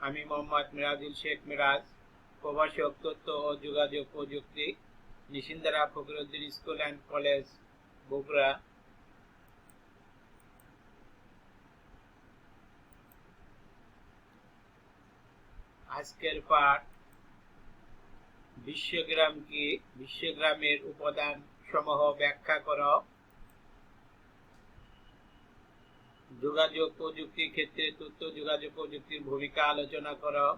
আমি মোহাম্মদ মিরাজুল শেখ মিরাজ তথ্য ও যোগাযোগ প্রযুক্তি, Nishindara Fakhruddin school and college, Bogura. আজকের পাঠ বিশ্বগ্রাম কি বিশ্বগ্রামের উপাদান সমূহ ব্যাখ্যা করো। যোগাযোগ প্রযুক্তির ক্ষেত্রে তথ্য যোগাযোগ প্রযুক্তির ভূমিকা আলোচনা করো।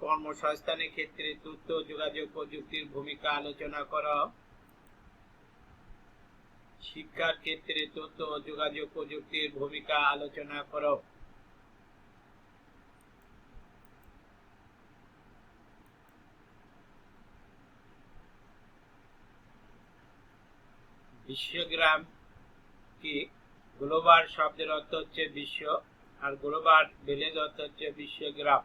কর্মসংস্থানের ক্ষেত্রে তথ্য যোগাযোগ প্রযুক্তির ভূমিকা আলোচনা কর। শিক্ষার ক্ষেত্রে তথ্য যোগাযোগ প্রযুক্তির ভূমিকা আলোচনা করো। বিশ্বগ্রাম কি? গ্লোবাল শব্দের অর্থ হচ্ছে বিশ্ব, আর গ্লোবাল ভিলেজ অর্থ হচ্ছে বিশ্বগ্রাম।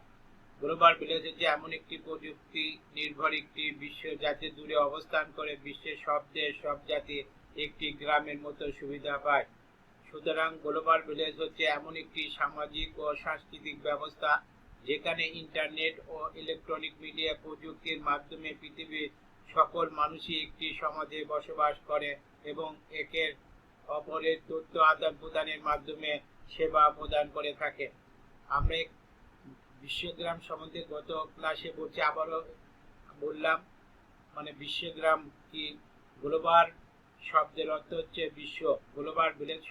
গ্লোবাল ভিলেজ হচ্ছে এমন একটি প্রযুক্তি নির্ভর একটি বিশ্ব জাতি দূরে অবস্থান করে বিশ্বের সব দেশ সব জাতি একটি গ্রামের মতো সুবিধা পায়। সুতরাং গ্লোবাল ভিলেজ হচ্ছে এমন একটি সামাজিক ও সাংস্কৃতিক ব্যবস্থা যেখানে ইন্টারনেট ও ইলেকট্রনিক মিডিয়া প্রযুক্তির মাধ্যমে পৃথিবীর সকল মানুষই একটি সমাজে বসবাস করে এবং একের অপরের তথ্য আদান প্রদানের মাধ্যমে সেবা প্রদান করে থাকে। আমরা বিশ্বগ্রাম সম্বন্ধে গত ক্লাসে বলছি আবারও বললাম মানে বিশ্বগ্রাম কি? গ্লোবাল শব্দের অর্থ হচ্ছে বিশ্ব। গ্লোবাল ভিলেজ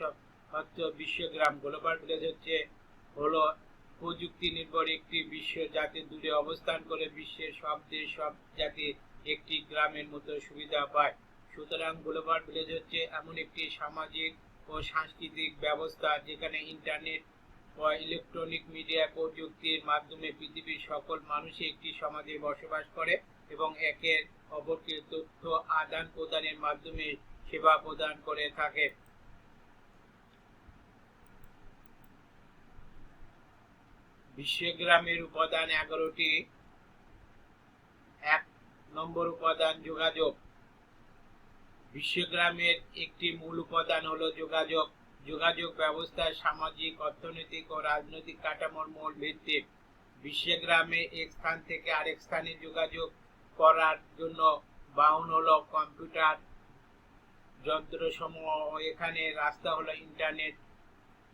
অর্থ বিশ্বগ্রাম। গ্লোবাল ভিলেজ হচ্ছে হলো প্রযুক্তি নির্ভর একটি বিশ্ব জাতি দূরে অবস্থান করে বিশ্বের সব দেশ, সব জাতি একটি গ্রামের মতো সুবিধা পায়। সুতরাং গ্লোবাল ভিলেজ হচ্ছে এমন একটি সামাজিক ও সাংস্কৃতিক ব্যবস্থা যেখানে ইন্টারনেট ও ইলেকট্রনিক মিডিয়া প্রযুক্তির মাধ্যমে পৃথিবীর সকল মানুষই একটি সমাজে বসবাস করে এবং একে অপরকে তথ্য আদান প্রদানের মাধ্যমে সেবা প্রদান করে থাকে। বিশ্বগ্রামের উপাদান এগারোটি। নম্বর উপাদান যোগাযোগ। বিশ্বগ্রামের একটি মূল উপাদান হলো যোগাযোগ। যোগাযোগ ব্যবস্থা সামাজিক, অর্থনৈতিক ও রাজনৈতিক কাঠামোর মূল ভিত্তি। বিশ্বগ্রামে এক স্থান থেকে আরেক স্থানে যোগাযোগ করার জন্য বাহন হলো কম্পিউটার, যন্ত্রসমূহ এখানে রাস্তা হলো ইন্টারনেট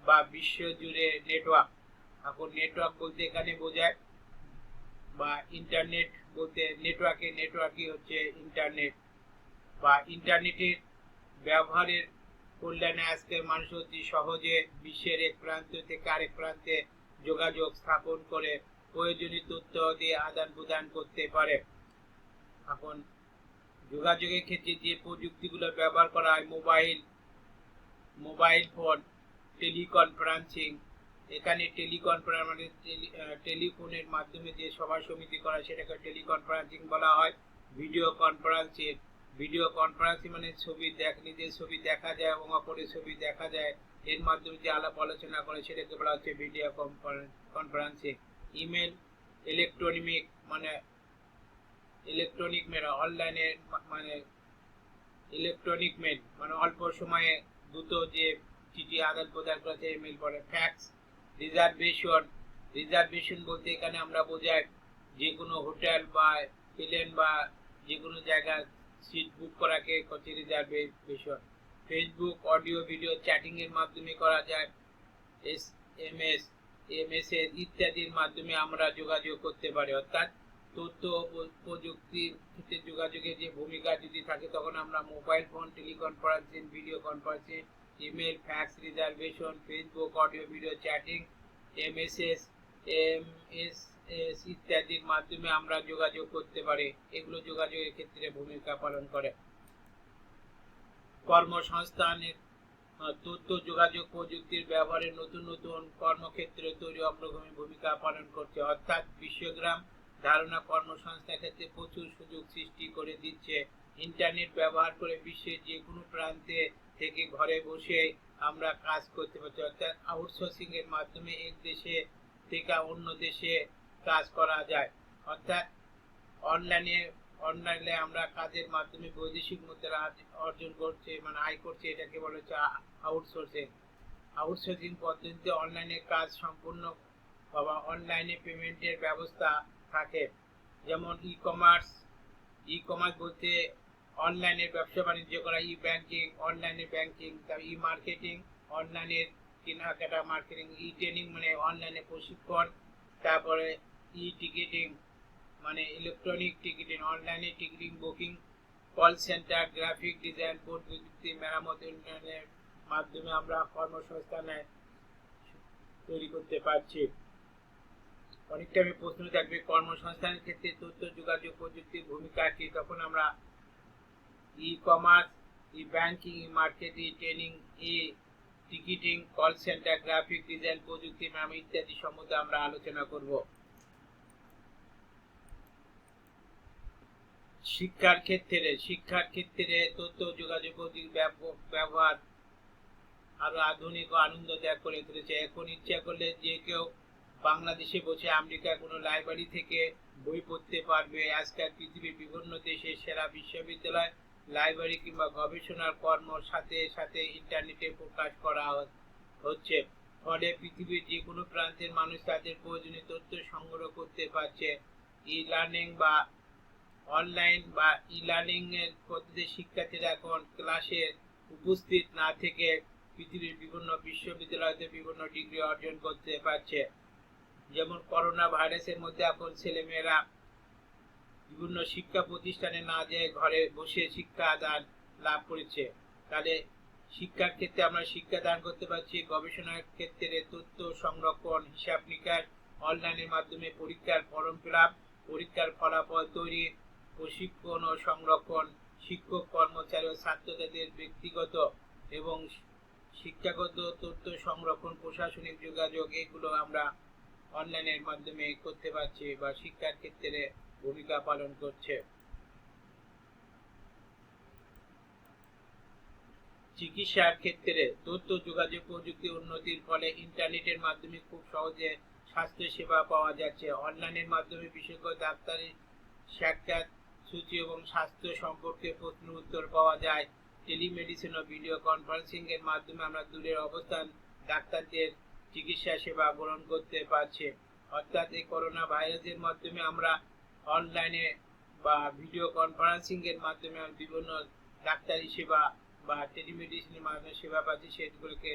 বা বিশ্ব জুড়ে নেটওয়ার্ক। এখন নেটওয়ার্ক বলতে এখানে বোঝায় বা ইন্টারনেট বলতে নেটওয়ার্কে নেটওয়ার্কই হচ্ছে ইন্টারনেট বা ইন্টারনেটের ব্যবহারের কল্যাণে আজকের মানুষ অতি সহজে বিশ্বের এক প্রান্ত থেকে আরেক প্রান্তে যোগাযোগ স্থাপন করে প্রয়োজনীয় তথ্য দিয়ে আদান প্রদান করতে পারে। এখন যোগাযোগের ক্ষেত্রে যে প্রযুক্তিগুলো ব্যবহার করা হয় মোবাইল মোবাইল ফোন টেলিকনফারেন্সিং এখানে টেলিকনফারেন্স মানে টেলিফোনের মাধ্যমে যে সভা সমিতি করা সেটাকে টেলিকনফারেন্সিং বলা হয়। ভিডিও কনফারেন্সিং ভিডিও কনফারেন্সিং মানে ছবি দেখ, নিজের ছবি দেখা যায় এবং অপরের ছবি দেখা যায়। এর মাধ্যমে যে আলাপ আলোচনা করে, সেটাকে বলা হচ্ছে ভিডিও কনফারেন্সিং। ইমেল, ইলেকট্রনিক মানে ইলেকট্রনিক মেল, অনলাইনে মানে ইলেকট্রনিক মেল মানে অল্প সময়ে দ্রুত যে চিঠি আদান প্রদান করেছে ইমেল বলে ফ্যাক্স। রিজার্ভেশন রিজার্ভেশন বলতে এখানে আমরা বোঝাই যে কোনো হোটেল বা প্লেন বা যে কোনো জায়গায় সিট বুক করাকে হচ্ছে reservation Facebook audio video chatting এর মাধ্যমে করা যায়। S M S M S এর ইত্যাদির মাধ্যমে আমরা যোগাযোগ করতে পারি। অর্থাৎ তথ্য প্রযুক্তির ক্ষেত্রে যোগাযোগের যে ভূমিকা যদি থাকে, তখন আমরা mobile phone teleconferencing video conferencing email fax reservation Facebook audio video chatting M S S M S S ইত্যাদির মাধ্যমে আমরা যোগাযোগ করতে পারি। এগুলো যোগাযোগের ক্ষেত্রে ভূমিকা পালন করে। কর্মসংস্থানের তথ্য, যোগাযোগ প্রযুক্তির ব্যবহারে নতুন নতুন কর্মক্ষেত্র তৈরি অগ্রগামী ভূমিকা পালন করছে। অর্থাৎ বিশ্বগ্রাম ধারণা কর্মসংস্থান ক্ষেত্রে প্রচুর সুযোগ সৃষ্টি করে দিচ্ছে। ইন্টারনেট ব্যবহার করে বিশ্বের যে কোনো প্রান্তে থেকে ঘরে বসে আমরা কাজ করতে পারছি। অর্থাৎ আউটসোর্সিং এর মাধ্যমে এক দেশে থেকে অন্য দেশে কাজ করা যায়। অর্থাৎ অনলাইনে অনলাইনে আমরা কাজের মাধ্যমে বৈদেশিক মুদ্রা অর্জন করছে মানে আয় করছে, এটাকে বলা হচ্ছে আউটসোর্সিং আউটসোর্সিং পদ্ধতিতে অনলাইনে কাজ সম্পূর্ণ বা অনলাইনে পেমেন্টের ব্যবস্থা থাকে। যেমন ই কমার্স ই কমার্স বলতে অনলাইনে ব্যবসা বাণিজ্য করা, ই ব্যাংকিং অনলাইনে ব্যাংকিং তারপর ই মার্কেটিং অনলাইনে কেনাকাটা মার্কেটিং ই ট্রেনিং মানে অনলাইনে প্রশিক্ষণ, তারপরে ই টিকিটিং মানে ইলেকট্রনিক টিকিটিং অনলাইনে ticketing booking call centre graphic design board প্রযুক্তি, মেরামত ইন্টারনেট মাধ্যমে আমরা কর্মসংস্থানে তৈরি করতে পারছি। অনেকটা আমি প্রশ্ন থাকবে, কর্মসংস্থানের ক্ষেত্রে তথ্য, যোগাযোগ, প্রযুক্তির ভূমিকা কি? তখন আমরা e commerce e banking e marketing training e ticketing call centre graphic design প্রযুক্তি নাম ইত্যাদি সম্বন্ধে আমরা আলোচনা করব। শিক্ষার ক্ষেত্রে শিক্ষার ক্ষেত্রে তথ্য, যোগাযোগ ব্যবহার আরও আধুনিক ও আনন্দদায়ক করে তুলেছে। এখন ইচ্ছা করলে যে কেউ বাংলাদেশে বসে আমেরিকার কোনো লাইব্রেরি থেকে বই পড়তে পারবে। আজকাল পৃথিবীর বিভিন্ন দেশের সেরা বিশ্ববিদ্যালয় লাইব্রেরি কিংবা গবেষণার কর্ম সাথে সাথে ইন্টারনেটে প্রকাশ করা হচ্ছে। ফলে পৃথিবীর যে কোনো প্রান্তের মানুষ তাদের প্রয়োজনীয় তথ্য সংগ্রহ করতে পারছে। ই লার্নিং বা অনলাইন বা ই লার্নিং এর পদ্ধতিতে শিক্ষার্থীরা এখন ক্লাসে উপস্থিত না থেকে পৃথিবীর বিভিন্ন বিশ্ববিদ্যালয়তে বিভিন্ন ডিগ্রি অর্জন করতে পারছে। যেমন করোনা ভাইরাসের মধ্যে এখন ছেলেমেয়েরা বিভিন্ন শিক্ষা প্রতিষ্ঠানে না যেয়ে ঘরে বসে শিক্ষা দান লাভ করেছে। তাহলে শিক্ষার ক্ষেত্রে আমরা শিক্ষা দান করতে পারছি, গবেষণার ক্ষেত্রে তথ্য সংরক্ষণ, হিসাব নিকাশ, অনলাইনের মাধ্যমে পরীক্ষার ফর্ম ফিল পরীক্ষার ফলাফল তৈরি, প্রশিক্ষণ ও সংরক্ষণ, শিক্ষক, কর্মচারী ও ছাত্রদের ব্যক্তিগত এবং শিক্ষাগত তথ্য সংরক্ষণ, প্রশাসনিক যোগাযোগ, এগুলো আমরা অনলাইনের মাধ্যমে করতে পারছি বা শিক্ষার ক্ষেত্রে ভূমিকা পালন করছে। চিকিৎসার ক্ষেত্রে তথ্য যোগাযোগ প্রযুক্তি উন্নতির ফলে ইন্টারনেটের মাধ্যমে খুব সহজে স্বাস্থ্য সেবা পাওয়া যাচ্ছে। অনলাইনের মাধ্যমে বিশেষজ্ঞ, ডাক্তারি, সাক্ষাৎ সূচি এবং স্বাস্থ্য সম্পর্কে প্রশ্ন উত্তর পাওয়া যায়। টেলিমেডিসিন ও ভিডিও কনফারেন্সিং এর মাধ্যমে আমরা দূরের অবস্থান ডাক্তারদের চিকিৎসা সেবা গ্রহণ করতে পারছি। অর্থাৎ এই করোনা ভাইরাসের মাধ্যমে আমরা অনলাইনে বা ভিডিও কনফারেন্সিং এর মাধ্যমে বিভিন্ন ডাক্তারি সেবা বা টেলিমেডিসিনের মাধ্যমে সেবা পাচ্ছি, সেগুলোকে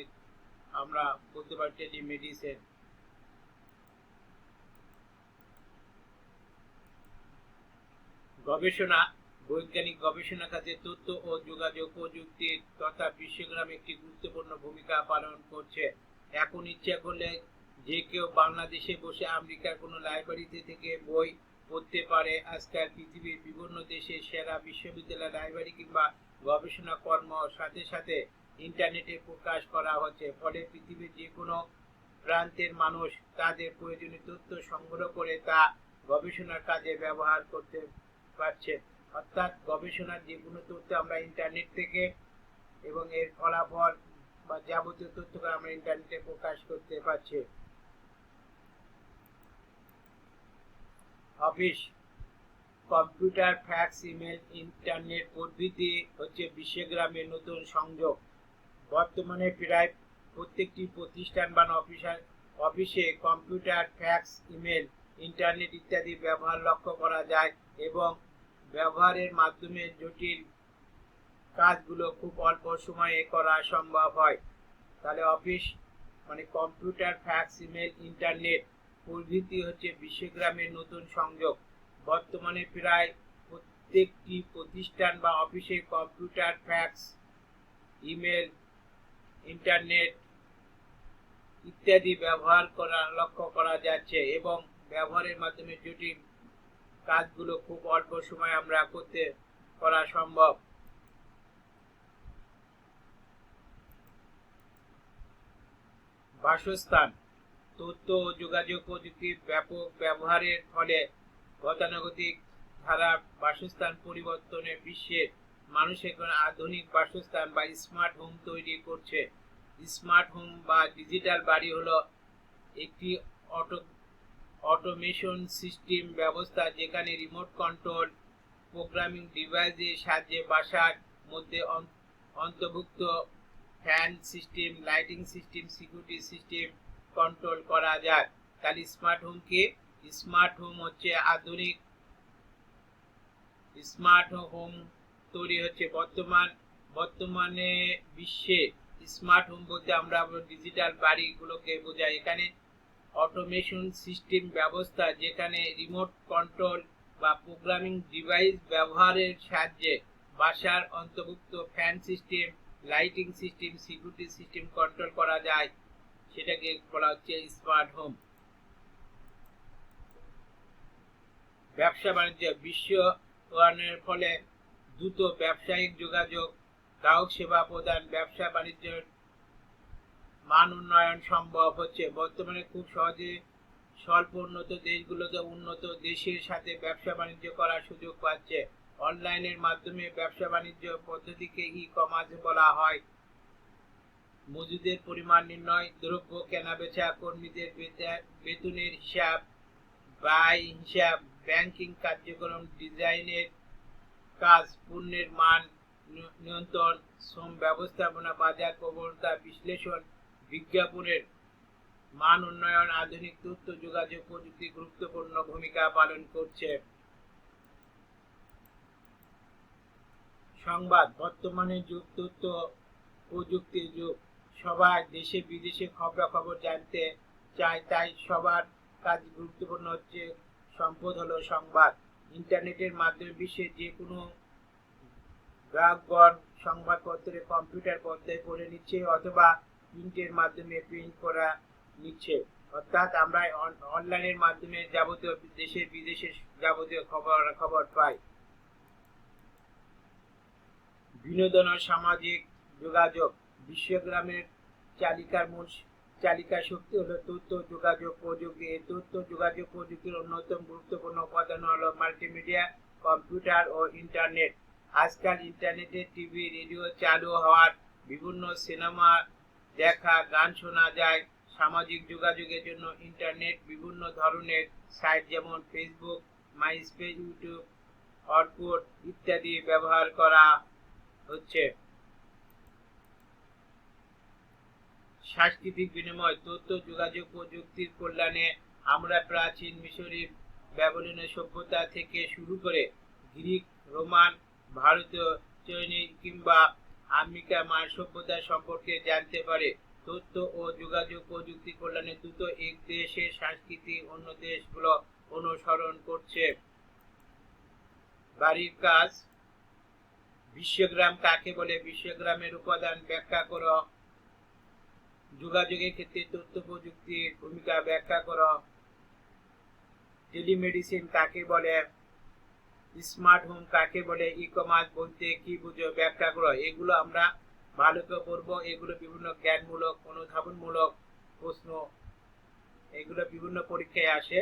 আমরা বলতে পারি টেলিমেডিসিন গবেষণা, বৈজ্ঞানিক গবেষণা কাজে তথ্য ও যোগাযোগ প্রযুক্তির তথা বিশ্বগ্রাম একটি গুরুত্বপূর্ণ ভূমিকা পালন করছে। এখন ইচ্ছা করলে যে কেউ বাংলাদেশে বসে আমেরিকার কোনো লাইব্রেরিতে থেকে বই পড়তে পারে। আজকাল পৃথিবীর বিভিন্ন দেশে সেরা বিশ্ববিদ্যালয় লাইব্রেরি কিংবা গবেষণা কর্ম সাথে সাথে ইন্টারনেটে প্রকাশ করা হচ্ছে। ফলে পৃথিবীর যে কোনো প্রান্তের মানুষ তাদের প্রয়োজনীয় তথ্য সংগ্রহ করে তা গবেষণার কাজে ব্যবহার করতে পারছে। অর্থাৎ গবেষণার যে কোনো তথ্য আমরা ইন্টারনেট থেকে এবং এর ফলাফল বা যাবতীয় তথ্যকে আমরা ইন্টারনেটে প্রকাশ করতে পারছি। Office computer, fax, email, internet প্রভৃতি হচ্ছে বিশ্বগ্রামের নতুন সংযোগ। বর্তমানে প্রায় প্রত্যেকটি প্রতিষ্ঠান বা অফিসার, অফিসে কম্পিউটার, ফ্যাক্স, ইমেল, ইন্টারনেট ইত্যাদি ব্যবহার লক্ষ্য করা যায় এবং ব্যবহারের মাধ্যমে জটিল কাজগুলো খুব অল্প সময়ে করা সম্ভব হয়। তাহলে অফিস মানে কম্পিউটার, ফ্যাক্স, ইমেল, ইন্টারনেট প্রভৃতি হচ্ছে বিশ্বগ্রামের নতুন সংযোগ। বর্তমানে প্রায় প্রত্যেকটি প্রতিষ্ঠান বা অফিসে কম্পিউটার, ফ্যাক্স, ইমেল, ইন্টারনেট ইত্যাদি ব্যবহার করা, লক্ষ্য করা যাচ্ছে এবং ব্যবহারের মাধ্যমে জটিল কাজগুলো খুব অল্প সময় আমরা করতে, করা সম্ভব। বাসস্থান। তথ্য ও যোগাযোগ প্রযুক্তির ব্যাপক ব্যবহারের ফলে গতানুগতিক ধারা বাসস্থান পরিবর্তনের বিশ্বে মানুষ এখন আধুনিক বাসস্থান বা স্মার্ট হোম তৈরি করছে। স্মার্ট হোম বা ডিজিটাল বাড়ি হলো একটি অটো, অটোমেশন সিস্টেম ব্যবস্থা যেখানে রিমোট কন্ট্রোল, প্রোগ্রামিং ডিভাইসের সাহায্যে বাসার মধ্যে অন্তর্ভুক্ত fan system, lighting system, security system control করা যায়। তাহলে স্মার্ট হোম কি? স্মার্ট হোম হচ্ছে আধুনিক। স্মার্ট হোম তৈরি হচ্ছে বর্তমান, বর্তমানে বিশ্বে। স্মার্ট হোম বলতে আমরা ডিজিটাল বাড়িগুলোকে বোঝাই। এখানে অটোমেশন সিস্টেম ব্যবস্থা, যেখানে রিমোট কন্ট্রোল বা প্রোগ্রামিং ডিভাইস ব্যবহারের সাহায্যে বাসার অন্তর্ভুক্ত fan system lighting system security system control করা যায়। সেটাকে বলা হচ্ছে স্মার্ট হোম ব্যবসা বাণিজ্য বিশ্বায়নের ফলে দ্রুত ব্যবসায়িক যোগাযোগ, গ্রাহক সেবা প্রদান, ব্যবসা বাণিজ্যের মান উন্নয়ন সম্ভব হচ্ছে। বর্তমানে খুব সহজে স্বল্প উন্নত দেশগুলোতে উন্নত দেশের সাথে ব্যবসা বাণিজ্য করার সুযোগ পাচ্ছে। অনলাইনের মাধ্যমে ব্যবসা বাণিজ্য পদ্ধতিকে ই কমার্স বলা হয়। মজুদের পরিমাণ নির্ণয়, দ্রব্য, কেনাবেচা, কর্মীদের বেতনের হিসাব, ব্যয় হিসাব ব্যাংকিং কার্যক্রম, ডিজাইনের কাজ, পণ্যের মান নিয়ন্ত্রণ, শ্রম ব্যবস্থাপনা, বাজার প্রবণতা, বিশ্লেষণ, বিজ্ঞাপনের মান উন্নয়ন, আধুনিক তথ্য, যোগাযোগ প্রযুক্তি গুরুত্বপূর্ণ ভূমিকা পালন করছে। সংবাদ, বর্তমানে যুগ তথ্য প্রযুক্তির যুগ। সবাই দেশে বিদেশে খবরাখবর জানতে চায়, তাই সবার কাজ গুরুত্বপূর্ণ হচ্ছে সম্পদ হলো সংবাদ। ইন্টারনেটের মাধ্যমে বিশ্বের যে কোনো গ্রাহকগণ সংবাদপত্রে কম্পিউটার পর্দায় পড়ে নিচ্ছে অথবা প্রিন্টের মাধ্যমে প্রিন্ট করা নিচ্ছে। অর্থাৎ আমরা অন- অনলাইনের মাধ্যমে যাবতীয় দেশের বিদেশের যাবতীয় খবর খবর পাই। বিনোদন ও সামাজিক যোগাযোগ। বিশ্বগ্রামের চালিকার মূল চালিকা শক্তি হলো তথ্য, যোগাযোগ প্রযুক্তি। এই তথ্য, যোগাযোগ প্রযুক্তির অন্যতম গুরুত্বপূর্ণ উপাদান হলো মাল্টিমিডিয়া কম্পিউটার ও ইন্টারনেট আজকাল ইন্টারনেটে টিভি রেডিও চালু হওয়ার বিভিন্ন সিনেমা দেখা, গান শোনা যায়। সামাজিক যোগাযোগের জন্য ইন্টারনেট বিভিন্ন ধরনের সাইট যেমন ফেসবুক মাইস্পেস ইউটিউব অর্কুট ইত্যাদি ব্যবহার করা হচ্ছে। সাংস্কৃতিক বিনিময়, তথ্য, যোগাযোগ প্রযুক্তির কল্যাণে আমরা প্রাচীন মিশরী ব্যাবলিনের সভ্যতা থেকে শুরু করে গ্রিক, রোমান, ভারতীয় চৈনিক কিংবা আমেরিকা মার সভ্যতা সম্পর্কে জানতে পারে। তথ্য ও যোগাযোগ প্রযুক্তি কল্যাণে দ্রুত এক দেশের সংস্কৃতি অন্য দেশগুলো অনুসরণ করছে। বাড়ির কাজ, বিশ্বগ্রাম কাকে বলে? বিশ্বগ্রামের উপাদান ব্যাখ্যা করো। যোগাযোগের ক্ষেত্রে তথ্য প্রযুক্তির ভূমিকা ব্যাখ্যা করো। টেলিমেডিসিন কাকে বলে? স্মার্ট হোম কাকে বলে? ই কমার্স বলতে কি বুঝো? ব্যাখ্যা করো। এগুলো আমরা ভালো করে পড়ব। এগুলো বিভিন্ন জ্ঞানমূলক, অনুধাবনমূলক প্রশ্ন। এগুলো বিভিন্ন পরীক্ষায় আসে।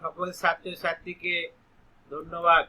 সকল ছাত্রছাত্রীকে ধন্যবাদ।